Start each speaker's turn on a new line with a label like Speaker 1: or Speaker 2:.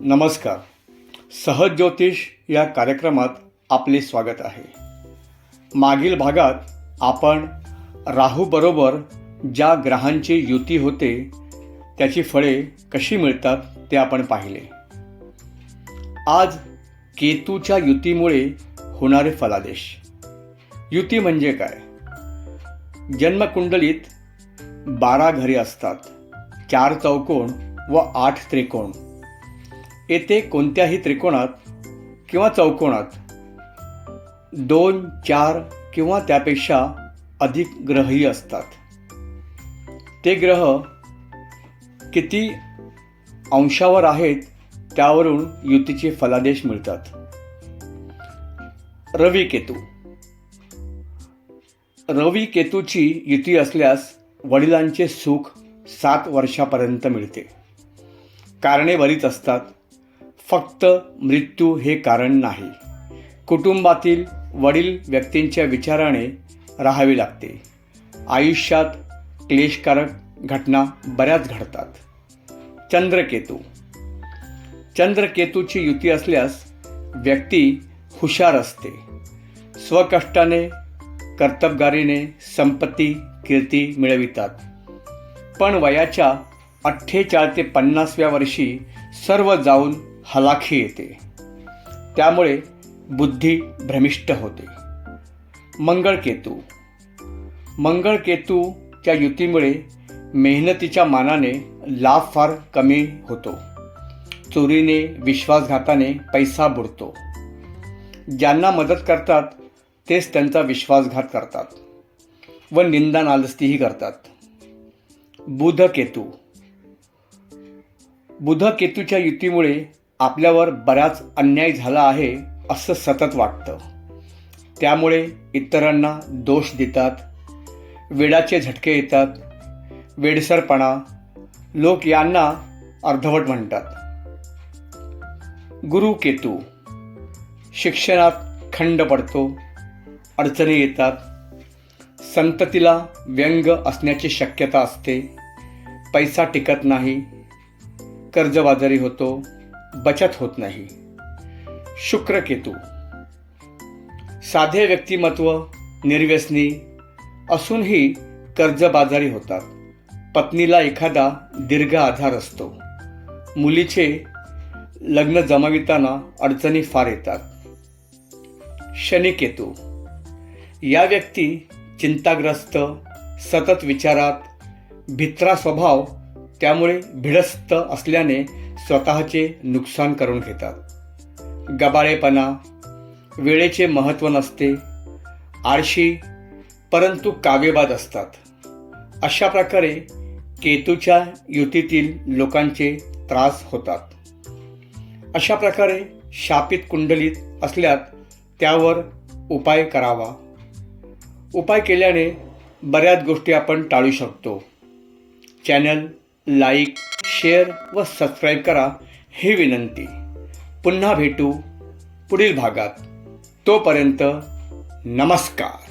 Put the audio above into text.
Speaker 1: नमस्कार. सहज ज्योतिष या कार्यक्रमात आपले स्वागत आहे. मागील भागात आपण राहूबरोबर ज्या ग्रहांची युती होते त्याची फळे कशी मिळतात ते आपण पाहिले. आज केतूच्या युतीमुळे होणारे फलादेश. युती म्हणजे काय? जन्मकुंडलीत बारा घरे असतात. चार चौकोन व आठ त्रिकोण. येथे कोणत्याही त्रिकोणात किंवा चौकोनात दोन चार किंवा त्यापेक्षा अधिक ग्रहही असतात. ते ग्रह किती अंशावर आहेत त्यावरून युतीचे फलादेश मिळतात. रवी केतू. रवी केतूची युती असल्यास वडिलांचे सुख सात वर्षापर्यंत मिळते. कारणे बरीच असतात. फक्त मृत्यू हे कारण नाही. कुटुंबातील वडील व्यक्तींच्या विचाराने राहावे लागते. आयुष्यात क्लेशकारक घटना बऱ्याच घडतात. चंद्रकेतू. चंद्रकेतूची युती असल्यास व्यक्ती हुशार असते. स्वकष्टाने कर्तबगारीने संपत्ती कीर्ती मिळवितात. पण वयाच्या अठ्ठेचाळीस ते पन्नासव्या वर्षी सर्व जाऊन हलाखी येते. त्यामुळे बुद्धी भ्रमिष्ट होते. मंगळकेतू. मंगळकेतूच्या युतीमुळे मेहनतीच्या मानाने लाभ फार कमी होतो. चोरीने विश्वासघाताने पैसा बुडतो. ज्यांना मदत करतात तेच त्यांचा विश्वासघात करतात व निंदा नालस्तीही करतात. बुधकेतू. बुधकेतूच्या युतीमुळे आपल्यावर बराच अन्याय झाला आहे असं सतत वाटतं. त्यामुळे इतरांना दोष देतात वेडाचे झटके येतात वेडसरपणा लोक यांना अर्धवट म्हणतात. गुरु केतू शिक्षणात खंड पडतो अडचणी येतात संततीला व्यंग असण्याची शक्यता असते पैसा टिकत नाही कर्जबाजारी होतो बचत होत नाही. शुक्रकेतू साधे व्यक्तिमत्व निर्व्यसनी असूनही कर्जबाजारी होतात. पत्नीला एखादा दीर्घ आधार असतो. मुलीचे लग्न जमाविताना अडचणी फार येतात. शनिकेतू या व्यक्ती चिंताग्रस्त सतत विचारात भित्रा स्वभाव त्यामुळे भिडस्त असल्याने स्वतःचे नुकसान करून घेतात. गबाळेपणा वेळेचे महत्त्व नसते आळशी परंतु काव्यबाद असतात. अशा प्रकारे केतूच्या युतीतील लोकांचे त्रास होतात. अशा प्रकारे शापित कुंडलीत असल्यात त्यावर उपाय करावा. उपाय केल्याने बऱ्याच गोष्टी आपण टाळू शकतो. चॅनल लाईक शेअर व सबस्क्राईब करा ही विनंती. पुन्हा भेटू पुढील भागात. तोपर्यंत नमस्कार.